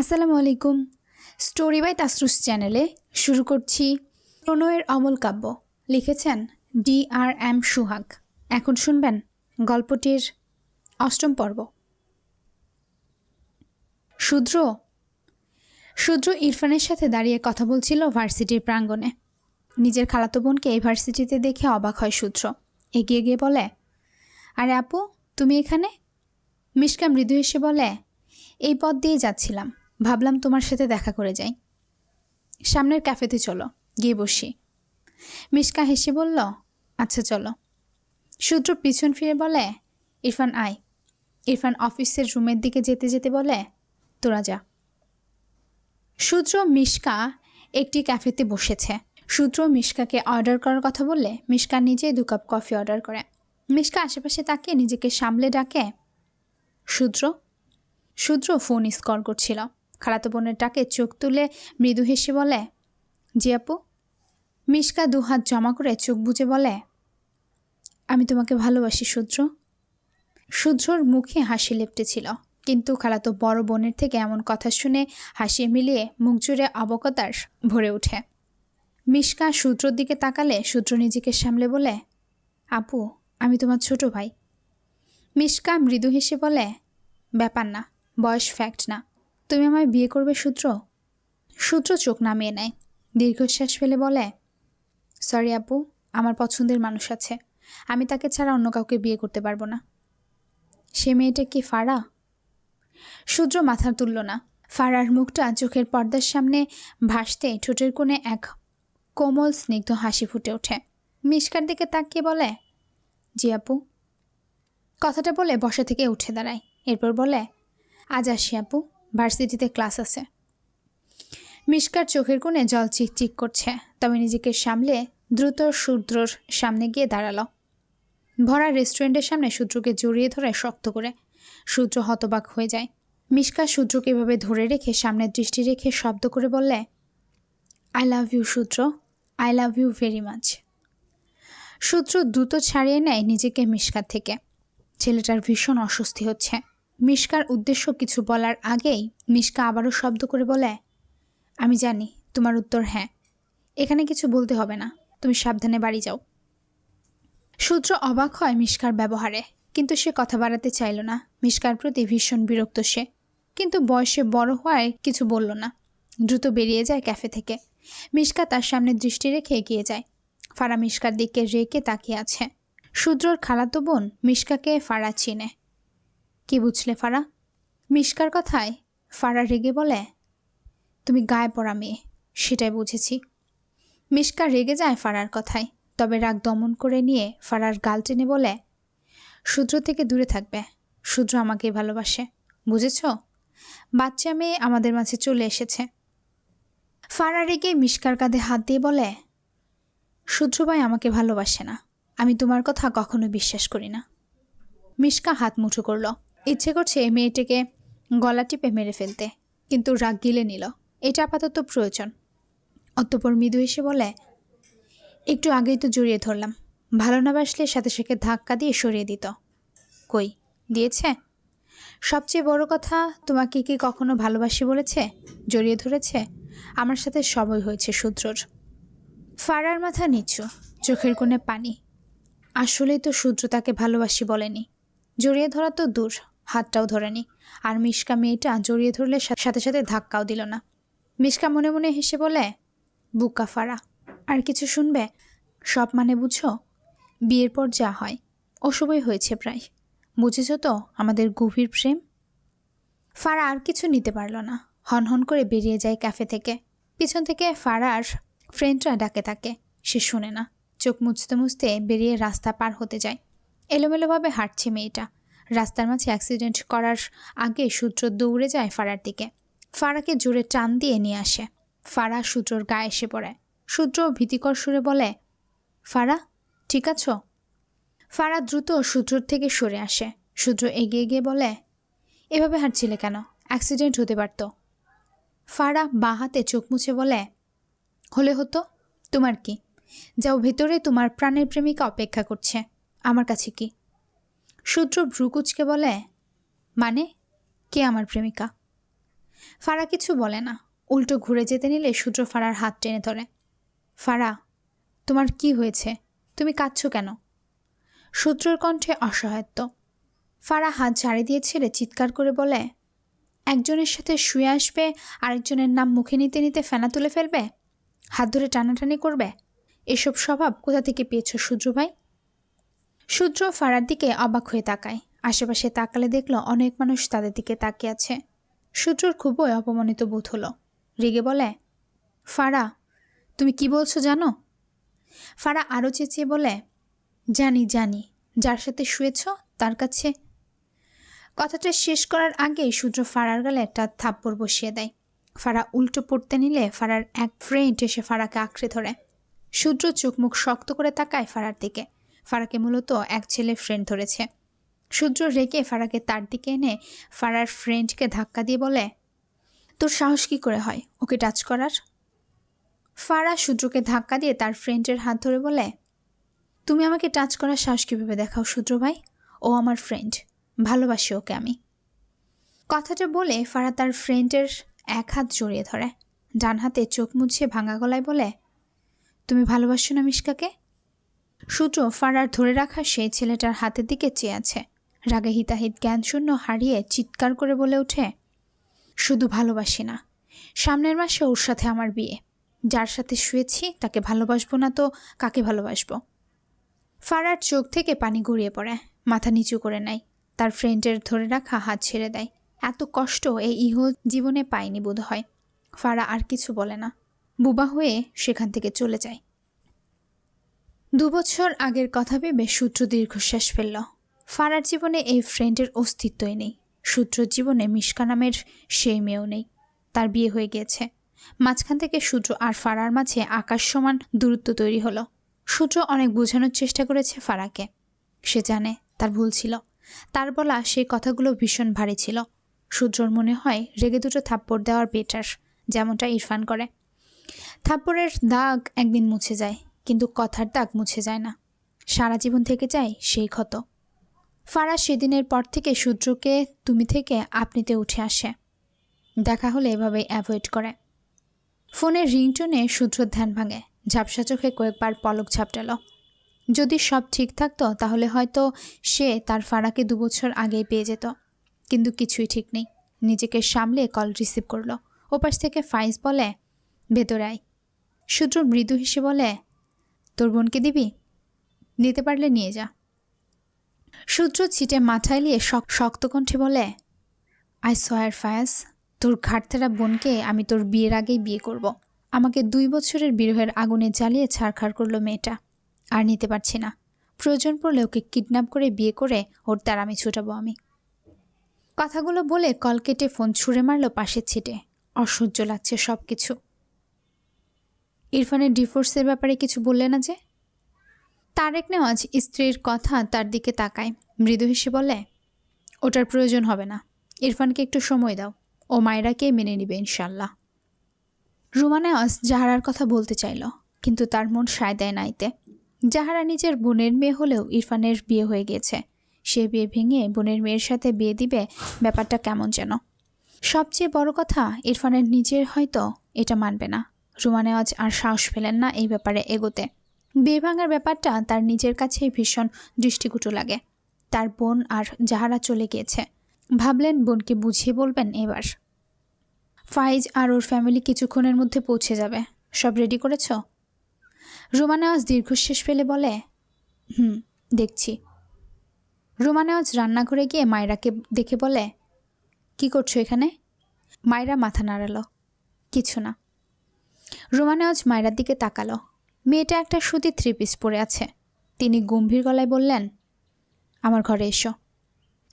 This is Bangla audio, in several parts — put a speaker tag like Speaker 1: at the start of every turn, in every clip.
Speaker 1: আসসালামু আলাইকুম। স্টোরি বাই তাসরুস চ্যানেলে শুরু করছি প্রণয়ের অমল কাব্য। লিখেছেন ডি আর এম সুহাগ। এখন শুনবেন গল্পটির অষ্টম পর্ব। শূদ্র শূদ্র ইরফানের সাথে দাঁড়িয়ে কথা বলছিল ভার্সিটির প্রাঙ্গণে। নিজের খালাতো বোনকে এই ভার্সিটিতে দেখে অবাক হয় শূদ্র। এগিয়ে গিয়ে বলে, আরে আপু, তুমি এখানে? মিশকা মৃদু এসে বলে, এই পথ দিয়ে যাচ্ছিলাম। ভাবলাম তোমার সাথে দেখা করে যাই। সামনের ক্যাফেতে চলো, গিয়ে বসি। মিশকা হেসে বলল আচ্ছা চলো। সূত্র পিছন ফিরে বলে, ইরফান, আয়। ইরফান অফিসের রুমের দিকে যেতে যেতে বলে, তোরা যা। সূত্র মিশকা একটি ক্যাফেতে বসেছে। সূত্র মিশকাকে অর্ডার করার কথা বললে মিশকা নিজেই দু কাপ কফি অর্ডার করে। মিশকা আশেপাশে তাকিয়ে নিজেকে সামলে ডাকে সূত্র শূদ্র ফোন স্কল করছিল। খালাতো বোনের ডাকে চোখ তুলে মৃদু হেসে বলে, জি আপু। মিশকা দুহাত জমা করে চোখ বুজে বলে, আমি তোমাকে ভালোবাসি শূদ্র। শূদ্রর মুখে হাসি লেপটেছিল, কিন্তু খালাতো বড় বোনের থেকে এমন কথা শুনে হাসি মিলিয়ে মুখ জুড়ে অবকতার ভরে ওঠে। মিশকা শূদ্রর দিকে তাকালে শূদ্র নিজেকে সামলে বলে, আপু, আমি তোমার ছোট ভাই। মিশকা মৃদু হেসে বলে, ব্যাপার না, বয়স ফ্যাক্ট না। তুমি আমায় বিয়ে করবে সূত্র সূত্র চোখ নামিয়ে নেয়। দীর্ঘশ্বাস ফেলে বলে সরি আপু, আমার পছন্দের মানুষ আছে। আমি তাকে ছাড়া অন্য কাউকে বিয়ে করতে পারব না। সে মেয়েটা কি ফাড়া সূত্র মাথা তুলল না। ফাড়ার মুখটা চোখের পর্দার সামনে ভাসতে ঠোঁটের কোণে এক কোমল স্নিগ্ধ হাসি ফুটে ওঠে। মিশকার দিকে তাকিয়ে বলে, জি আপু। কথাটা বলে বসা থেকে উঠে দাঁড়ায়। এরপর বলে, আজ আসি আপু। ভার্সিটিতে ক্লাস আছে। মিশকার চোখের কোণে জল চিকচিক করছে, তবে নিজেকে সামলে দ্রুত শূদ্রর সামনে গিয়ে দাঁড়াল। ভরা রেস্টুরেন্টের সামনে শূদ্রকে জড়িয়ে ধরে শক্ত করে শূদ্র হতবাক হয়ে যায়। মিশকা শূদ্রকে এভাবে ধরে রেখে সামনে দৃষ্টি রেখে শব্দ করে বললে I love you শূদ্র। I love you very much শূদ্র দ্রুত ছাড়িয়ে নেয় নিজেকে মিশকার থেকে। ছেলেটার ভীষণ অস্বস্তি হচ্ছে। মিশকার উদ্দেশ্য কিছু বলার আগেই মিশকা আবারও শব্দ করে বলে, আমি জানি তোমার উত্তর হ্যাঁ। এখানে কিছু বলতে হবে না। তুমি সাবধানে বাড়ি যাও। সূত্র অবাক হয় মিশকার ব্যবহারে, কিন্তু সে কথা বাড়াতে চাইল না। মিশকার প্রতি ভীষণ বিরক্ত সে, কিন্তু বয়সে বড় হওয়ায় কিছু বলল না। দ্রুত বেরিয়ে যায় ক্যাফে থেকে। মিশকা তার সামনে দৃষ্টি রেখে এগিয়ে যায়। ফারা মিশকার দিকে রেখে তাকিয়ে আছে। শূদ্রর খালাতো বোন মিশকাকে ফারা চিনে। কি বুঝলে ফারা? মিশকার কথায় ফারা রেগে বলে, তুমি গায়ে পড়া মেয়ে, সেটাই বুঝেছি। মিশকা রেগে যায় ফারার কথায়, তবে রাগ দমন করে নিয়ে ফারার গাল টেনে বলে, শূদ্র থেকে দূরে থাকবে, শূদ্র আমাকে ভালোবাসে, বুঝেছ? বাচ্চা মেয়ে আমাদের মাঝে চলে এসেছে। ফারা রেগে মিশকার কাঁধে হাত দিয়ে বলে, শূদ্র ভাই আমাকে ভালোবাসে না, আমি তোমার কথা কখনো বিশ্বাস করি না। মিশকা হাত মুঠো করল। ইচ্ছে করছে মেয়েটিকে গলা টিপে মেরে ফেলতে, কিন্তু রাগ গিলে নিল। এটা আপাতত প্রয়োজন। অতপর মৃদু এসে বলে, একটু আগেই তো জড়িয়ে ধরলাম। ভালো না বাসলে সাথে সাথে ধাক্কা দিয়ে সরিয়ে দিত। কই, দিয়েছে? সবচেয়ে বড় কথা, তোমাকে কি কখনো ভালোবাসি বলেছে? জড়িয়ে ধরেছে? আমার সাথে সবই হয়েছে শূদ্রর ফাড়ার মাথা নিচু, চোখের কোণে পানি। আসলেই তো শূদ্র তাকে ভালোবাসি বলেনি। জড়িয়ে ধরা তো দূর। হাতটাও ধরেনি আর মিশকা মেয়েটা জড়িয়ে ধরলে সাথে সাথে ধাক্কাও দিল না। মিশকা মনে মনে হেসে বলে, বুকা ফাড়া আর কিছু শুনবে? সব মানে বুঝো? বিয়ের পর যা হয়, অশুভই হয়েছে প্রায়। বুঝেছ তো আমাদের গভীর প্রেম? ফারা আর কিছু নিতে পারল না। হনহন করে বেরিয়ে যায় ক্যাফে থেকে। পিছন থেকে ফারার ফ্রেন্ডরা ডাকে তাকে। সে শোনে না। চোখ মুছতে মুছতে বেরিয়ে রাস্তা পার হতে যায়। এলোমেলোভাবে হাঁটছে মেয়েটা। রাস্তার মাঝে অ্যাক্সিডেন্ট করার আগে সূত্র দৌড়ে যায় ফারার দিকে। ফারাকে জোরে টান দিয়ে নিয়ে আসে। ফারা সূত্রর গায়ে এসে পড়ে। সূত্র ভীতিকর সুরে বলে, ফারা, ঠিক আছো? ফারা দ্রুত সূত্রর থেকে সরে আসে। সূত্র এগিয়ে গিয়ে বলে, এভাবে হাঁটছিলে কেন? অ্যাক্সিডেন্ট হতে পারত। ফারা বাঁ হাতে চোখ মুছে বলে, হলে হতো? তোমার কি? যাও ভেতরে, তোমার প্রাণের প্রেমিকা অপেক্ষা করছে। আমার কাছে কি? সূত্র ভ্রুকুচকে বলে মানে? কে আমার প্রেমিকা? ফারা কিছু বলে না। উল্টো ঘুরে যেতে নিলে সূর্য ফারার হাত টেনে ধরে, ফারা, তোমার কি হয়েছে? তুমি কাঁদছ কেন? সূত্রর কণ্ঠে অসহায়ত্ব। ফারা হাত ঝাড়ি দিয়ে ছেড়ে চিৎকার করে বলে, একজনের সাথে শুয়ে আসবে, আরেকজনের নাম মুখে নিতে নিতে ফেনা তুলে ফেলবে? হাত ধরে টানাটানি করবে? এসব স্বভাব কোথা থেকে পেয়েছ সূর্য ভাই? সূর্য ফারার দিকে অবাক হয়ে তাকায়। আশেপাশে তাকালে দেখল অনেক মানুষ তাদের দিকে তাকিয়ে আছে। সূর্যর খুবই অপমানিত বোধ হলো। রেগে বলে, ফারা, তুমি কি বলছো জানো? ফারা আরও চেঁচিয়ে বলে, জানি জানি। যার সাথে শুয়েছ, তার কাছে। কথাটা শেষ করার আগেই সূর্য ফারার গালে একটা থাপ্পড় বসিয়ে দেয়। ফারা উল্টো পড়তে নিলে ফারার এক ফ্রেন্ড এসে ফারাকে আঁকড়ে ধরে। সূর্য চোখ মুখ শক্ত করে তাকায় ফারার দিকে। ফারাকে মূলত এক ছেলে ফ্রেন্ড ধরেছে। সূর্য রেগে ফারাকে তার দিকে এনে ফারার ফ্রেন্ডকে ধাক্কা দিয়ে বলে, তোর সাহস কী করে হয়? ওকে টাচ করার? ফারা সূর্যকে ধাক্কা দিয়ে তার ফ্রেন্ডের হাত ধরে বলে, তুমি আমাকে টাচ করার সাহস কীভাবে দেখাও সূর্য ভাই? ও আমার ফ্রেন্ড ভালোবাসি ওকে আমি। কথাটা বলে ফারা তার ফ্রেন্ডের এক হাত জড়িয়ে ধরে। ডান হাতে চোখ মুছে ভাঙা গলায় বলে, তুমি ভালোবাসো না মিশকাকে? সূর্য ফারার ধরে রাখা সেই ছেলেটার হাতের দিকে চেয়ে আছে। রাগে হিতাহিত জ্ঞানশূন্য হারিয়ে চিৎকার করে বলে ওঠে, শুধু ভালোবাসি না, সামনের মাসে ওর সাথে আমার বিয়ে। যার সাথে শুয়েছি তাকে ভালোবাসবো না তো কাকে ভালোবাসবো? ফারার চোখ থেকে পানি গড়িয়ে পড়ে, মাথা নিচু করে নেয়, তার ফ্রেন্ডের ধরে রাখা হাত ছেড়ে দেয়। এত কষ্ট এই ইহ জীবনে পায়নি বোধ হয় ফারা আর কিছু বলে না। বুবা হয়ে সেখান থেকে চলে যায়। দুবছর আগের কথা ভেবে সূত্র দীর্ঘশ্বাস ফেলল। ফারার জীবনে এই ফ্রেন্ডের অস্তিত্বই নেই। সূত্র জীবনে মিশকা নামের সেই মেয়েও নেই। তার বিয়ে হয়ে গিয়েছে। মাঝখান থেকে সূত্র আর ফারার মাঝে আকাশ সমান দূরত্ব তৈরি হলো। সূত্র অনেক বোঝানোর চেষ্টা করেছে ফারাকে। সে জানে তার ভুল ছিল। তার বলা সেই কথাগুলো ভীষণ ভারী ছিল। সূত্রর মনে হয় রেগে দুটো থাপ্পড় দেওয়ার বেটার যেমনটা ইরফান করে। থাপ্পড়ের দাগ একদিন মুছে যায়। কিন্তু কথার দাগ মুছে যায় না। সারা জীবন থেকে যায় সেই ক্ষত। ফারা সেদিনের পর থেকে সূর্যকে তুমি থেকে আপনিতে উঠে আসে। দেখা হলে এভাবেই অ্যাভয়েড করে। ফোনের রিংটোনে সূর্যর ধ্যান ভাঙে। ঝাপসা চোখে কয়েকবার পলক ঝাপটালো। যদি সব ঠিক থাকতো, তাহলে হয়তো সে তার ফারাকে দুবছর আগেই পেয়ে যেত। কিন্তু কিছুই ঠিক নেই। নিজেকে সামলে কল রিসিভ করল। ওপাশ থেকে ফাইজ বলে, ভেতরে আয়। সূর্য মৃদু হেসে বলে তোর বোনকে দিবি? নিতে পারলে নিয়ে যা। সূর্য ছিটে মাথায় নিয়ে শক্ত কণ্ঠে বলে, আই সয়ার ফায়াস, তোর ঘাটতেরা বোনকে আমি তোর বিয়ের আগেই বিয়ে করব। আমাকে দুই বছরের বিরহের আগুনে জ্বালিয়ে ছাড়খাড় করল মেয়েটা। আর নিতে পারছি না। প্রয়োজন পড়লে ওকে কিডন্যাপ করে বিয়ে করে ওর তার আমি ছুটাবো আমি। কথাগুলো বলে কল কেটে ফোন ছুঁড়ে মারলো পাশের ছিটে। অসহ্য লাগছে সব কিছু ইরফানের ডিভোর্সের ব্যাপারে কিছু বললে না যে? তারেক নেওয়াজ স্ত্রীর কথা তার দিকে তাকায়। মৃদু হেসে বলে, ওটার প্রয়োজন হবে না। ইরফানকে একটু সময় দাও। ও মায়েরাকে মেনে নিবে ইনশাল্লাহ রুমা নেওয়াজ জাহারার কথা বলতে চাইল, কিন্তু তার মন সায় দেয় নাইতে জাহারা নিজের বোনের মেয়ে হলেও ইরফানের বিয়ে হয়ে গিয়েছে। সে বিয়ে ভেঙে বোনের মেয়ের সাথে বিয়ে দিবে, ব্যাপারটা কেমন যেন। সবচেয়ে বড় কথা, ইরফানের নিজের হয়তো এটা মানবে না। রুমা নেওয়াজ আর সাহস পেলেন না এই ব্যাপারে এগোতে। বিয়ে ভাঙার ব্যাপারটা তার নিজের কাছেই ভীষণ দৃষ্টিকুটু লাগে। তার বোন আর যাহারা চলে গিয়েছে। ভাবলেন বোনকে বুঝিয়ে বলবেন এবার। ফাইজ আর ওর ফ্যামিলি কিছুক্ষণের মধ্যে পৌঁছে যাবে। সব রেডি করেছ? রুমা নেওয়াজ দীর্ঘশ্বাস ফেলে বলে, হুম, দেখছি। রুমা নেওয়াজ রান্নাঘরে গিয়ে মায়রাকে দেখে বলে, কি করছ এখানে? মায়রা মাথা নাড়ালো, কিছু না। রুমা নেওয়াজ মায়রার দিকে তাকালো। মেয়েটা একটা সুতি থ্রি পিস পরে আছে। তিনি গম্ভীর গলায় বললেন, আমার ঘরে এসো।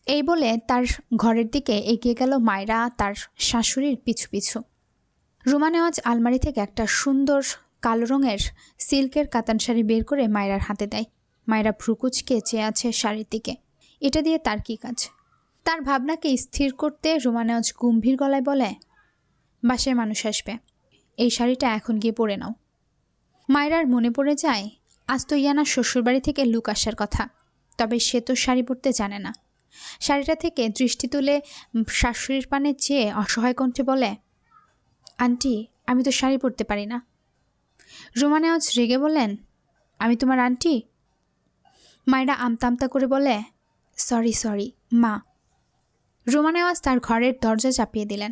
Speaker 1: এই বলে তার ঘরের দিকে এগিয়ে গেল মায়রা তার শাশুড়ির পিছু পিছু। রুমা নেওয়াজ আলমারি থেকে একটা সুন্দর কালো রঙের সিল্কের কাতান শাড়ি বের করে মায়রার হাতে দেয়। মায়রা ভ্রুকুচকে চেয়ে আছে শাড়ির দিকে। এটা দিয়ে তার কী কাজ? তার ভাবনাকে স্থির করতে রুমা নেওয়াজ গম্ভীর গলায় বলে, বাসায় মানুষ আসবে। এই শাড়িটা এখন গিয়ে পরে নাও। মায়রার মনে পড়ে যায়, আজ তো ইয়ানা শ্বশুরবাড়ি থেকে লুক আসার কথা, তবে সে তো শাড়ি পরতে জানে না। শাড়িটা থেকে দৃষ্টি তুলে শাশুড়ির পানে চেয়ে অসহায় কণ্ঠে বলে, আন্টি, আমি তো শাড়ি পরতে পারি না। রুমা নেওয়াজ রেগে বলেন, আমি তোমার আন্টি? মায়েরা আমতা আমতা করে বলে, সরি সরি, মা। রুমা নেওয়াজ তার ঘরের দরজা চাপিয়ে দিলেন।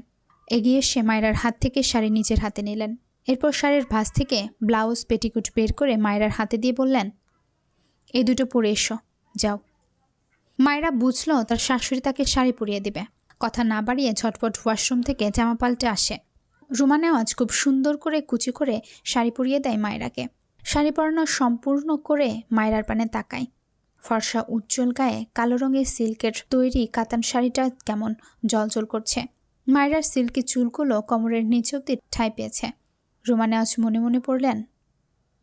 Speaker 1: এগিয়ে এসে মায়রার হাত থেকে শাড়ি নিজের হাতে নিলেন। এরপর শাড়ির ভাঁজ থেকে ব্লাউজ, পেটিকুট বের করে মায়রার হাতে দিয়ে বললেন এই দুটো পরে এসো, যাও। মায়েরা বুঝলো তার শাশুড়ি তাকে শাড়ি পরিয়ে দিবে। কথা না বাড়িয়ে ঝটপট ওয়াশরুম থেকে জামা পাল্টে আসে। রুমা নেওয়াজ খুব সুন্দর করে কুচি করে শাড়ি পরিয়ে দেয় মায়রাকে শাড়ি পরানো সম্পূর্ণ করে মায়রার পানে তাকায়। ফর্সা উজ্জ্বল গায়ে কালো রঙের সিল্কের তৈরি কাতান শাড়িটা কেমন জলজল করছে। মায়রার সিল্কি চুলগুলো কোমরের নিচে অব্দি ঠাঁই পেয়েছে। রুমা নেওয়াজ মনে মনে পড়লেন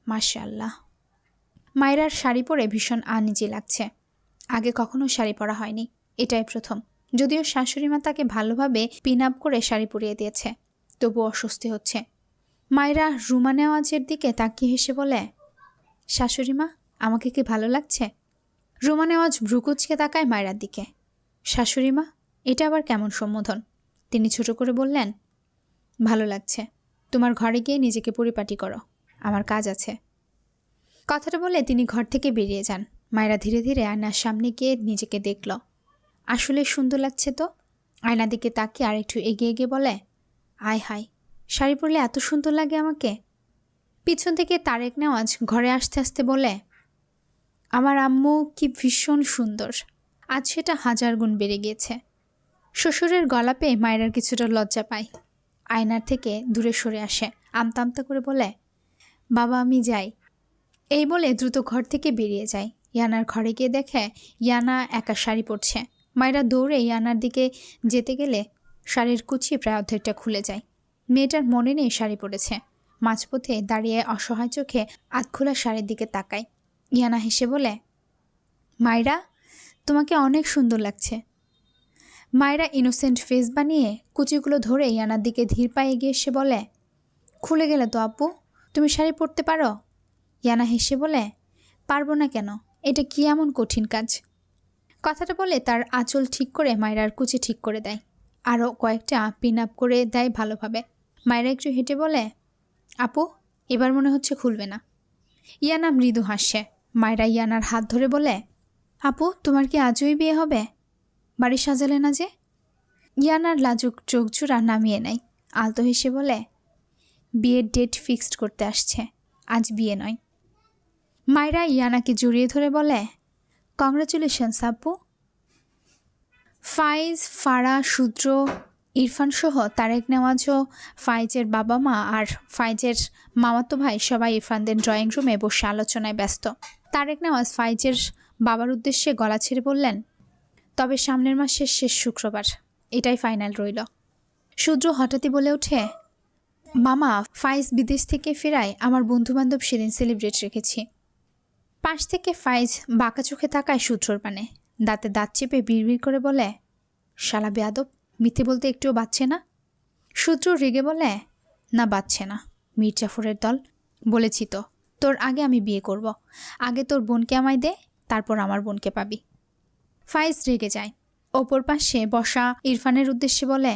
Speaker 1: মাশাল্লাহ মায়রার শাড়ি পরে ভীষণ আনিজি লাগছে। আগে কখনো শাড়ি পরা হয়নি, এটাই প্রথম। যদিও শাশুড়ি মা তাকে ভালোভাবে পিন আপ করে শাড়ি পরিয়ে দিয়েছে তবু অস্বস্তি হচ্ছে। মায়েরা রুমা নেওয়াজের দিকে তাকিয়ে হেসে বলে, শাশুড়ি মা, আমাকে কি ভালো লাগছে? রুমা নেওয়াজ ভ্রুকুচকে তাকায় মায়েরার দিকে। শাশুড়ি মা, এটা আবার কেমন সম্বোধন? তিনি ছোট করে বললেন, ভালো লাগছে। তোমার ঘরে গিয়ে নিজেকে পরিপাটি করো। আমার কাজ আছে। কথাটা বলে তিনি ঘর থেকে বেরিয়ে যান। মায়েরা ধীরে ধীরে আয়নার সামনে গিয়ে নিজেকে দেখল। আসলে সুন্দর লাগছে তো? আয়না দিকে তাকিয়ে আর একটু এগিয়ে গিয়ে বলে, আয় হায়, শাড়ি পরলে এত সুন্দর লাগে আমাকে? পিছন থেকে তারেক নেওয়াজ ঘরে আসতে আসতে বলে, আমার আম্মু কি ভীষণ সুন্দর। আজ সেটা হাজার গুণ বেড়ে গিয়েছে। শ্বশুরের গলা পেয়ে মায়েরার কিছুটা লজ্জা পায়। আয়নার থেকে দূরে সরে আসে। আমতা আমতা করে বলে, বাবা, আমি যাই। এই বলে দ্রুত ঘর থেকে বেরিয়ে যায়। ইয়ানার ঘরে গিয়ে দেখে ইয়ানা একা শাড়ি পরছে। মায়েরা দৌড়ে ইয়ানার দিকে যেতে গেলে শাড়ির কুচি প্রায় অর্ধেকটা খুলে যায়। মেয়েটার মনে নেই শাড়ি পরেছে। মাঝপথে দাঁড়িয়ে অসহায় চোখে আধখোলা শাড়ির দিকে তাকায়। ইয়ানা হেসে বলে, মায়েরা, তোমাকে অনেক সুন্দর লাগছে। মায়েরা ইনোসেন্ট ফেস বানিয়ে কুচিগুলো ধরে ইয়ানার দিকে ধীর পায়ে গিয়ে এসে বলে, খুলে গেলে তো আপু তুমি শাড়ি পরতে পারো? ইয়ানা হেসে বলে, পারব না কেন, এটা কি এমন কঠিন কাজ? কথাটা বলে তার আঁচল ঠিক করে মায়রার কুচি ঠিক করে দেয়। আরও কয়েকটা পিন আপ করে দেয় ভালোভাবে। মায়েরা একটু হেঁটে বলে, আপু, এবার মনে হচ্ছে খুলবে না। ইয়ানা মৃদু হাসে। মায়েরা ইয়ানার হাত ধরে বলে, আপু, তোমার কি আজই বিয়ে হবে? বাড়ি সাজালে না যে? ইয়ানার লাজুক চোখ নামিয়ে নেয়। আলতো হেসে বলে, বিয়ের ডেট ফিক্সড করতে আসছে, আজ বিয়ে নয়। মায়েরা ইয়ানাকে জড়িয়ে ধরে বলে, কংগ্রাচুলেশনস আপু। ফাইজ, ফারা সূত্র ইরফান সহ তারেক নেওয়াজও ফাইজের বাবা মা আর ফাইজের মামাতো ভাই সবাই ইরফানদের ড্রয়িং রুমে বসে আলোচনায় ব্যস্ত। তারেক নেওয়াজ ফাইজের বাবার উদ্দেশ্যে গলা ছেড়ে বললেন তবে সামনের মাসের শেষ শুক্রবার। এটাই ফাইনাল রইল। সূত্র হঠাৎই বলে ওঠে, মামা, ফাইজ বিদেশ থেকে ফেরায় আমার বন্ধুবান্ধব সেদিন সেলিব্রেট রেখেছি। পাশ থেকে ফাইজ বাঁকা চোখে তাকায় সূত্রর পানে। দাঁতে দাঁত চেপে বিড়বিড় করে বলে, শালা বেয়াদব, মিথ্যে বলতে একটুও বাচ্ছে না? সূত্র রেগে বলে, না বাচ্ছে না, মীর জাফরের দল। বলেছি তো, তোর আগে আমি বিয়ে করব। আগে তোর বোনকে আমায় দে, তারপর আমার বোনকে পাবি। ফাইজ রেগে যায়। ওপর পাশে বসা ইরফানের উদ্দেশ্যে বলে,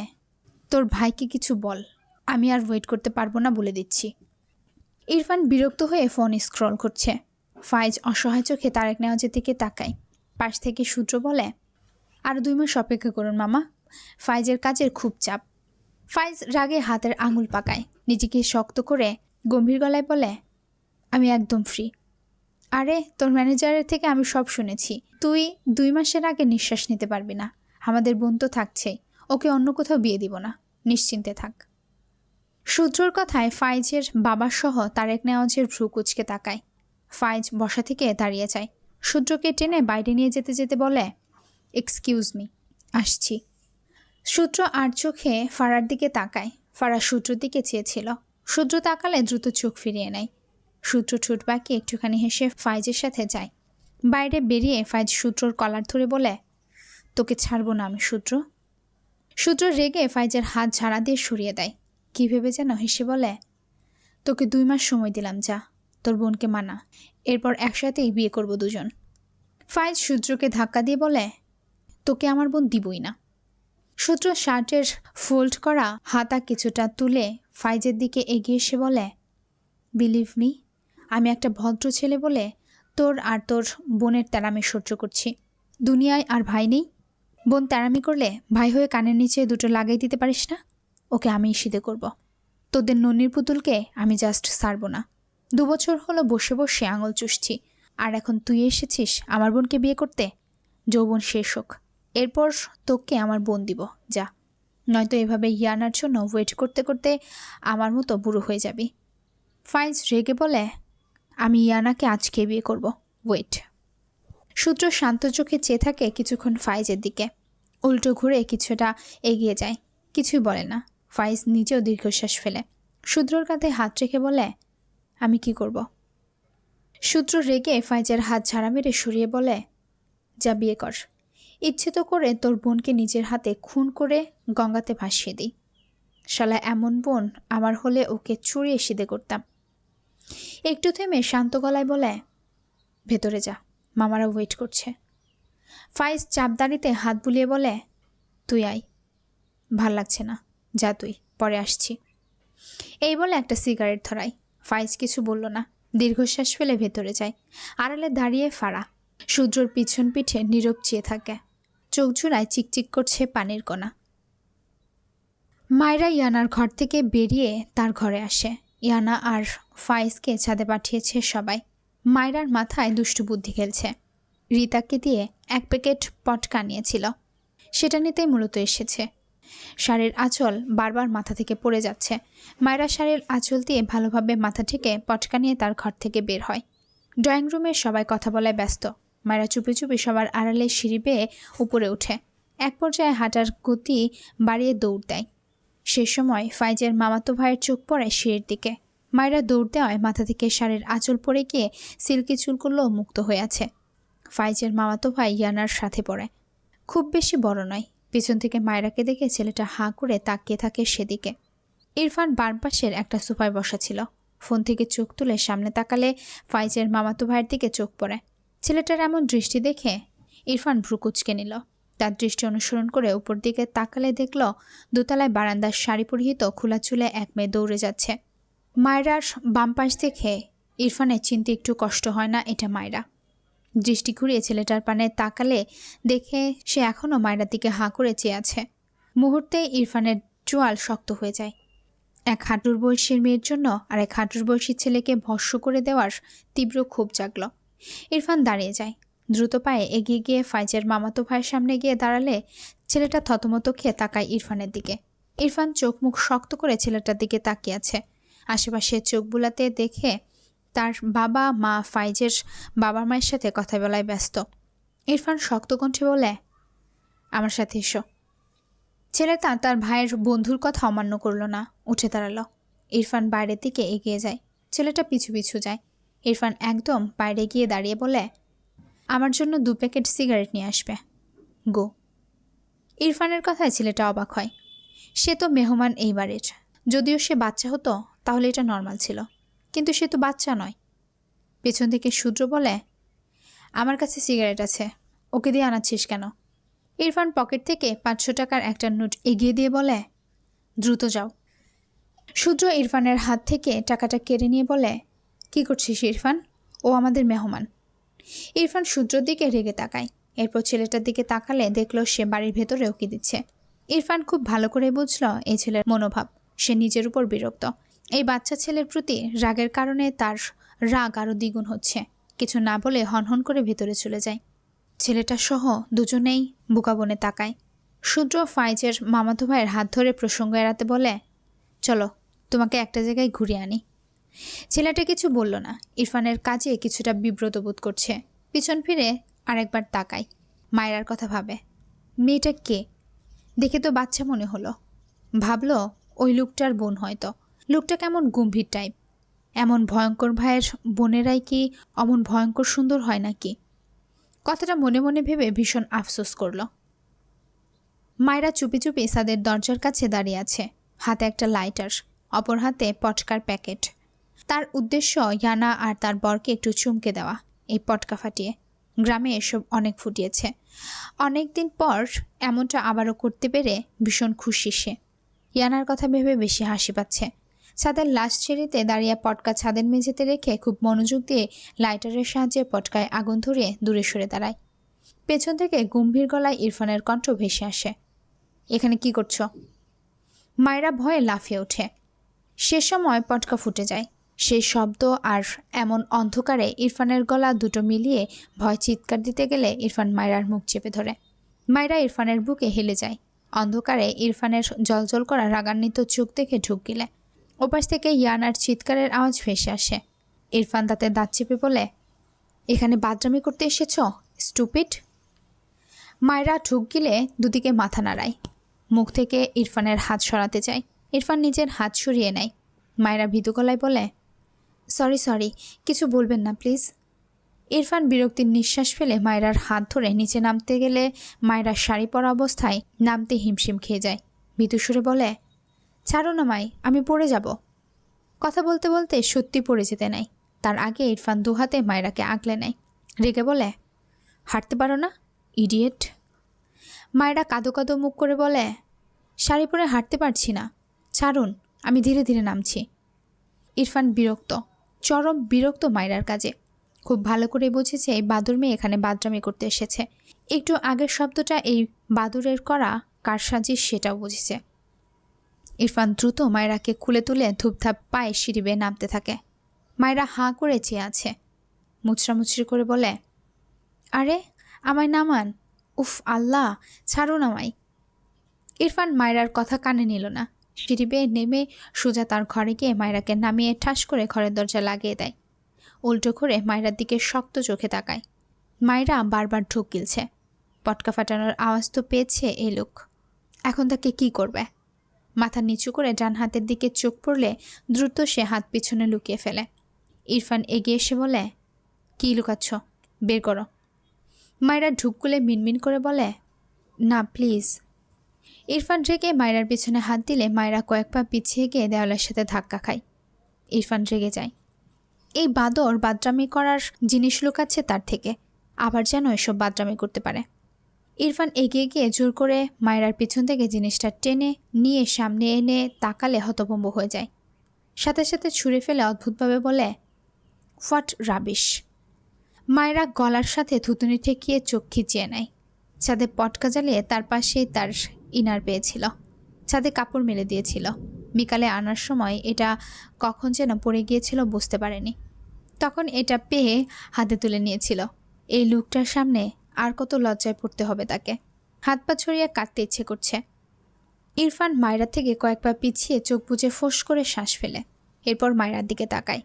Speaker 1: তোর ভাইকে কিছু বল, আমি আর ওয়েট করতে পারব না বলে দিচ্ছি। ইরফান বিরক্ত হয়ে ফোন স্ক্রল করছে। ফাইজ অসহায় চোখে তারেক নেওয়াজের দিকে তাকায়। পাশ থেকে সূত্র বলে, আর দুই মাস অপেক্ষা করুন মামা। ফাইজের কাজের খুব চাপ। ফাইজ রাগে হাতের আঙুল পাকায়। নিজেকে শক্ত করে গম্ভীর গলায় বলে, আমি একদম ফ্রি আরে, তোর ম্যানেজারের থেকে আমি সব শুনেছি। তুই দুই মাসের আগে নিঃশ্বাস নিতে পারবি না। আমাদের বোন তো থাকছেই ওকে অন্য কোথাও বিয়ে দিব না। নিশ্চিন্তে থাক। সূত্রর কথায় ফাইজের বাবা সহ তারেক নেওয়াজের ভ্রু কুচকে তাকায়। ফাইজ বসা থেকে দাঁড়িয়ে যায়। সূত্রকে টেনে বাইরে নিয়ে যেতে যেতে বলে এক্সকিউজ মি আসছি। সূত্র আর চোখে ফাড়ার দিকে তাকায়। ফাড়া সূত্রর দিকে চেয়েছিল। সূত্র তাকালে দ্রুত চোখ ফিরিয়ে নেয়। সূত্র ঠোঁট বাঁকে একটুখানি হেসে ফাইজের সাথে যায়। বাইরে বেরিয়ে ফাইজ সূত্রর কলার ধরে বলে, তোকে ছাড়বো না আমি, সূত্র। সূত্র রেগে ফাইজের হাত ঝাড়া দিয়ে সরিয়ে দেয়। কী ভেবে যেন হেসে বলে, তোকে দুই মাস সময় দিলাম, যা। তোর বোনকে মানা। এরপর একসাথেই বিয়ে করব দুজন। ফাইজ সূত্রকে ধাক্কা দিয়ে বলে, তোকে আমার বোন দিবই না। সূত্র শার্টের ফোল্ড করা হাতা কিছুটা তুলে ফাইজের দিকে এগিয়ে এসে বলে বিলিভ মি আমি একটা ভদ্র ছেলে বলে তোর আর তোর বোনের তেরামি সহ্য করছি। দুনিয়ায় আর ভাই নেই। বোন তেরামি করলে ভাই হয়ে কানের নিচে দুটো লাগাই দিতে পারিস না? ওকে আমি শীতে করব। তোদের ননির পুতুলকে আমি জাস্ট সারব না। দু বছর হলো বসে বসে আঙুল চুষছি। আর এখন তুই এসেছিস আমার বোনকে বিয়ে করতে? যৌবন শেষ হোক। এরপর তোকে আমার বোন দিব। যা। নয়তো এভাবে ইয়ানার জন্য ওয়েট করতে করতে আমার মতো বুড়ো হয়ে যাবি। ফাইজ রেগে বলে আমি ইয়ানাকে আজকে বিয়ে করব। ওয়েট। সূত্র শান্ত চোখে চেয়ে থাকে কিছুক্ষণ ফাইজের দিকে। উল্টো ঘুরে কিছুটা এগিয়ে যায়। কিছুই বলে না। ফাইজ নিজেও দীর্ঘশ্বাস ফেলে। সূত্রর কাঁধে হাত রেখে বলে, আমি কি করব? সূত্র রেগে ফাইজের হাত ঝাড়া মেরে সরিয়ে বলে, যা বিয়ে কর। ইচ্ছে তো করে তোর বোনকে নিজের হাতে খুন করে গঙ্গাতে ভাসিয়ে দিই। শালা এমন বোন, আমার হলে ওকে চুরিয়ে সিদে করতাম। একটু থেমে শান্ত গলায় বলে, ভেতরে যা মামারা ওয়েট করছে। ফাইজ চাপদারিতে হাত বুলিয়ে বলে, তুই আয়, ভালো লাগছে না, যা তুই, পরে আসছি। এই বলে একটা সিগারেট ধরাই ফাইজ কিছু বলল না, দীর্ঘশ্বাস ফেলে ভেতরে যায়। আড়ালে দাঁড়িয়ে ফাড়া সূর্যর পিছন পিঠে নীরব চেয়ে থাকে। চোখ জোড়ায় চিকচিক করছে পানির কণা। মায়েরা ইয়ানার ঘর থেকে বেরিয়ে তার ঘরে আসে। ইয়ানা আর ফাইজকে ছাদে পাঠিয়েছে সবাই। মায়রার মাথায় দুষ্টু বুদ্ধি খেলছে। রিতাকে দিয়ে এক প্যাকেট পটকা নিয়েছিল। সেটা নিতেই মূলত এসেছে। শাড়ির আঁচল বারবার মাথা থেকে পড়ে যাচ্ছে। মায়েরা শাড়ির আঁচল দিয়ে ভালোভাবে মাথা থেকে পটকা নিয়ে তার ঘর থেকে বের হয়। ড্রয়িং রুমে সবাই কথা বলায় ব্যস্ত। মায়েরা চুপি চুপি সবার আড়ালে সিঁড়ি বেয়ে উপরে ওঠে। এক পর্যায়ে হাঁটার গতি বাড়িয়ে দৌড় দেয়। সে সময় ফাইজের মামাতো ভাইয়ের চোখ পড়ে সিঁড়ির দিকে। মায়েরা দৌড় দেওয়ায় মাথা থেকে শাড়ির আঁচল পড়ে গিয়ে সিল্কি চুলগুলো মুক্ত হয়ে আছে। ফাইজের মামাতো ভাই ইয়ানার সাথে পড়ে। খুব বেশি বড় নয়, পিছন থেকে মায়েরাকে দেখে ছেলেটা হাঁ করে তাকিয়ে থাকে সেদিকে। ইরফান বারপাশের একটা সোফায় বসা ছিল। ফোন থেকে চোখ তুলে সামনে তাকালে ফাইজের মামাতো ভাইয়ের দিকে চোখ পড়ে। ছেলেটার এমন দৃষ্টি দেখে ইরফান ভ্রুকুচকে নিল। তার দৃষ্টি অনুসরণ করে উপর দিকে তাকালে দেখল দোতলায় বারান্দার শাড়ি পরিহিত খোলা চুলে এক মেয়ে দৌড়ে যাচ্ছে। মায়রার বাম পাশ দেখে ইরফানের চিনতে একটু কষ্ট হয় না এটা মায়রা। দৃষ্টি ঘুরিয়ে ছেলেটার পানে তাকালে দেখে সে এখনও মায়রার দিকে হাঁ করে চেয়ে আছে। মুহূর্তে ইরফানের চোয়াল শক্ত হয়ে যায়। এক হাঁটুর বয়সীর মেয়ের জন্য আর এক হাঁটুর বয়সী ছেলেকে ভস্য করে দেওয়ার তীব্র ক্ষোভ জাগল। ইরফান দাঁড়িয়ে যায়। দ্রুত পায়ে এগিয়ে গিয়ে ফাইজের মামাতো ভাইয়ের সামনে গিয়ে দাঁড়ালে ছেলেটা থতমত খেয়ে তাকায় ইরফানের দিকে। ইরফান চোখ মুখ শক্ত করে ছেলেটার দিকে তাকিয়ে আছে আশেপাশে চোখ বুলাতে দেখে তার বাবা, মা ফাইজের বাবা মায়ের সাথে কথা বলায় ব্যস্ত। ইরফান শক্ত কণ্ঠে বলে, আমার সাথে এসো। ছেলেটা তার ভাইয়ের বন্ধুর কথা অমান্য করল না, উঠে দাঁড়াল। ইরফান বাইরের দিকে এগিয়ে যায়। ছেলেটা পিছু পিছু যায়। ইরফান একদম বাইরে গিয়ে দাঁড়িয়ে বলে আমার জন্য দু প্যাকেট সিগারেট নিয়ে আসবে। গো। ইরফানের কথায় ছেলেটা অবাক হয়। সে তো মেহমান এই বাড়ির যদিও সে বাচ্চা হতো, তাহলে এটা নর্মাল ছিল। কিন্তু সে তো বাচ্চা নয়। পেছন থেকে সূর্য বলে, আমার কাছে সিগারেট আছে, ওকে দিয়ে আনাচ্ছিস কেন? ইরফান পকেট থেকে পাঁচশো টাকার একটা নোট এগিয়ে দিয়ে বলে, দ্রুত যাও। সূর্য ইরফানের হাত থেকে টাকাটা কেড়ে নিয়ে বলে, কি করছিস ইরফান? ও আমাদের মেহমান। ইরফান সূর্যর দিকে রেগে তাকায়। এরপর ছেলেটার দিকে তাকালে দেখল সে বাড়ির ভেতরে উকি দিচ্ছে। ইরফান খুব ভালো করে বুঝল এই ছেলের মনোভাব। সে নিজের উপর বিরক্ত। এই বাচ্চা ছেলের প্রতি রাগের কারণে তার রাগ আরও দ্বিগুণ হচ্ছে। কিছু না বলে হনহন করে ভেতরে চলে যায়। ছেলেটা সহ দুজনেই বুকাবনে তাকায়। শূদ্র ফাইজের মামাতো ভাইয়ের হাত ধরে প্রসঙ্গ এড়াতে বলে, চলো, তোমাকে একটা জায়গায় ঘুরিয়ে আনি। ছেলেটা কিছু বলল না। ইরফানের কাজে কিছুটা বিব্রত বোধ করছে। পিছন ফিরে আরেকবার তাকায়। মায়েরার কথা ভাবে। মেয়েটা কে? দেখে তো বাচ্চা মনে হলো। ভাবল ওই লোকটার বোন হয়তো। লোকটা কেমন গম্ভীর টাইপ এমন ভয়ঙ্কর ভাইয়ের বোনেরাই কি অমন ভয়ঙ্কর সুন্দর হয় নাকি? কথাটা মনে মনে ভেবে ভীষণ আফসোস করল। মায়েরা চুপি চুপি সাদের দরজার কাছে দাঁড়িয়ে আছে। হাতে একটা লাইটার অপর হাতে পটকার প্যাকেট তার উদ্দেশ্য ইয়ানা আর তার বরকে একটু চমকে দেওয়া, এই পটকা ফাটিয়ে। গ্রামে এসব অনেক ফুটিয়েছে। অনেক দিন পর এমনটা আবারও করতে পেরে ভীষণ খুশি সে। ইয়ানার কথা ভেবে বেশি হাসি পাচ্ছে। ছাদের লাশ সিঁড়িতে দাঁড়িয়ে পটকা ছাদের মেঝেতে রেখে খুব মনোযোগ দিয়ে লাইটারের সাহায্যে পটকায় আগুন ধরিয়ে দূরে সরে দাঁড়ায়। পেছন থেকে গম্ভীর গলায় ইরফানের কণ্ঠ ভেসে আসে। এখানে কি করছ? মায়েরা ভয়ে লাফিয়ে ওঠে। সে সময় পটকা ফুটে যায়। সেই শব্দ আর এমন অন্ধকারে ইরফানের গলা দুটো মিলিয়ে ভয় চিৎকার দিতে গেলে ইরফান মায়রার মুখ চেপে ধরে। মায়রা ইরফানের বুকে হেলে যায়। অন্ধকারে ইরফানের জলজল করা রাগান্বিত চোখ দেখে ঢুক গেলে। ওপাশ থেকে ইয়ানার চিৎকারের আওয়াজ ভেসে আসে। ইরফান তাতে দাঁত চেপে বলে, এখানে বাদরামি করতে এসেছ? স্টুপিড? মায়রা ঢুক গিলে দুদিকে মাথা নাড়ায়। মুখ থেকে ইরফানের হাত সরাতে চায়। ইরফান নিজের হাত সরিয়ে নেয়। মায়েরা ভীতু গলায় বলে সরি সরি, কিছু বলবেন না, প্লিজ। ইরফান বিরক্তির নিঃশ্বাস ফেলে মায়রার হাত ধরে নিচে নামতে গেলে মায়রা শাড়ি পরা অবস্থায় নামতে হিমশিম খেয়ে যায়। ভীতু সুরে বলে, ছাড়ো না মাই, আমি পড়ে যাব। কথা বলতে বলতে সত্যি পড়ে যেতে নাই তার আগে ইরফান দুহাতে মায়রাকে আগলে নেয়। রেগে বলে, হাঁটতে পারো না, ইডিয়েট? মায়েরা কাদো কাদো মুখ করে বলে, শাড়ি পরে হাঁটতে পারছি না। ছাড়ুন, আমি ধীরে ধীরে নামছি। ইরফান বিরক্ত চরম বিরক্ত মায়রার কাজে। খুব ভালো করে বুঝেছে এই বাদুর মেয়ে এখানে বাদরামি করতে এসেছে। একটু আগের শব্দটা এই বাদুরের করা কার সাজিশ সেটাও বুঝেছে। ইরফান দ্রুত মায়রাকে খুলে তুলে ধূপধাপ পায়ে সিঁড়ি বেয়ে নামতে থাকে। মায়রা হাঁ করে চেয়ে আছে। মুচড়ামুচড়ি করে বলে, আরে, আমায় নামান। উফ, আল্লাহ, ছাড়ুন আমায়। ইরফান মায়রার কথা কানে নিল না। সিঁড়ি বেয়ে নেমে সোজা তার ঘরে গিয়ে মায়রাকে নামিয়ে ঠাস করে ঘরের দরজা লাগিয়ে দেয়। উল্টো করে মায়রার দিকে শক্ত চোখে তাকায়। মায়রা বারবার ঢোক গিলছে। পটকা ফাটানোর আওয়াজ তো পেয়েছে এই লোক। এখন তাকে কি করবে? মাথা নিচু করে ডান হাতের দিকে চোখ পড়লে দ্রুত সে হাত পিছনে লুকিয়ে ফেলে। ইরফান এগিয়ে এসে বলে, কী লুকাচ্ছ? বের করো। মায়রা ঢুকগুলে মিনমিন করে বলে, না, প্লিজ। ইরফান রেগে মায়রার পিছনে হাত দিলে মায়রা কয়েক পা পিছিয়ে গিয়ে দেওয়ালের সাথে ধাক্কা খায়। ইরফান রেগে যায়। এই বাদর বাদরামি করার জিনিস লুকাচ্ছে তার থেকে। আবার যেন এসব বাদরামি করতে পারে। ইরফান এগিয়ে গিয়ে জোর করে মায়রার পিছন থেকে জিনিসটা টেনে নিয়ে সামনে এনে তাকালে হতভম্ব হয়ে যায়। সাথে সাথে ছুঁড়ে ফেলে অদ্ভুতভাবে বলে, হোয়াট রাবিশ। মায়েরা গলার সাথে থুতুনি ঠেকিয়ে চোখ খিচিয়ে নেয়। ছাদে পটকা জ্বালিয়ে তার পাশেই তার ইনার পেয়েছিল। ছাদে কাপড় মেলে দিয়েছিল। বিকালে আনার সময় এটা কখন যেন পড়ে গিয়েছিল বুঝতে পারেনি। তখন এটা পেয়ে হাতে তুলে নিয়েছিল। এই লুকটার সামনে আর কত লজ্জায় পড়তে হবে তাকে। হাত পা ছড়িয়ে কাটতে ইচ্ছে করছে। ইরফান মায়রা থেকে কয়েক পা পিছিয়ে চোখ বুজে ফোঁস করে শ্বাস ফেলে। এরপর মায়রার দিকে তাকায়।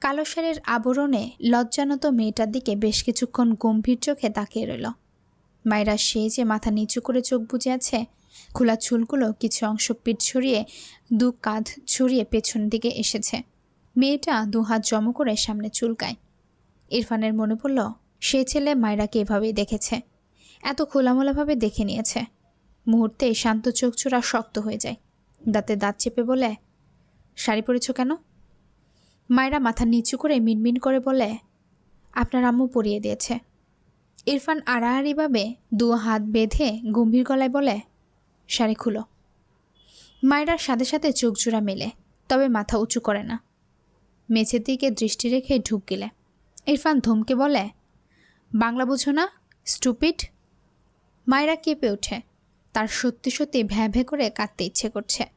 Speaker 1: কালো শাড়ির আবরণে লজ্জানত মেয়েটার দিকে বেশ কিছুক্ষণ গম্ভীর চোখে তাকিয়ে রইল। মায়েরা সে যে মাথা নিচু করে চোখ বুজে আছে খোলা চুলগুলো কিছু অংশ পিঠ ছড়িয়ে, দু কাঁধ ছড়িয়ে পেছন দিকে এসেছে। মেয়েটা দু হাত জমো করে সামনে চুলকায়। ইরফানের মনে পড়ল, সে ছেলে মায়রাকে এভাবেই দেখেছে। এত খোলামোলাভাবে দেখে নিয়েছে। মুহূর্তে শান্ত চোখ চোরা শক্ত হয়ে যায়। দাঁতে দাঁত চেপে বলে, শাড়ি পরেছ কেন? মায়েরা মাথা নিচু করে মিনমিন করে বলে, আপনার আম্মু পরিয়ে দিয়েছে। ইরফান আড়াআড়িভাবে দু হাত বেঁধে গম্ভীর গলায় বলে শাড়ি খুলো। মায়েরার সাথে সাথে চোখ জোড়া মেলে, তবে মাথা উঁচু করে না। মেঝের দিকে দৃষ্টি রেখে ঢুক গেলে। ইরফান ধমকে বলে, বাংলা বুঝো না, স্টুপিড? মায়েরা কেঁপে ওঠে। তার সত্যি সত্যি ভ্যাঁ ভ্যাঁ করে কাঁদতে ইচ্ছে করছে।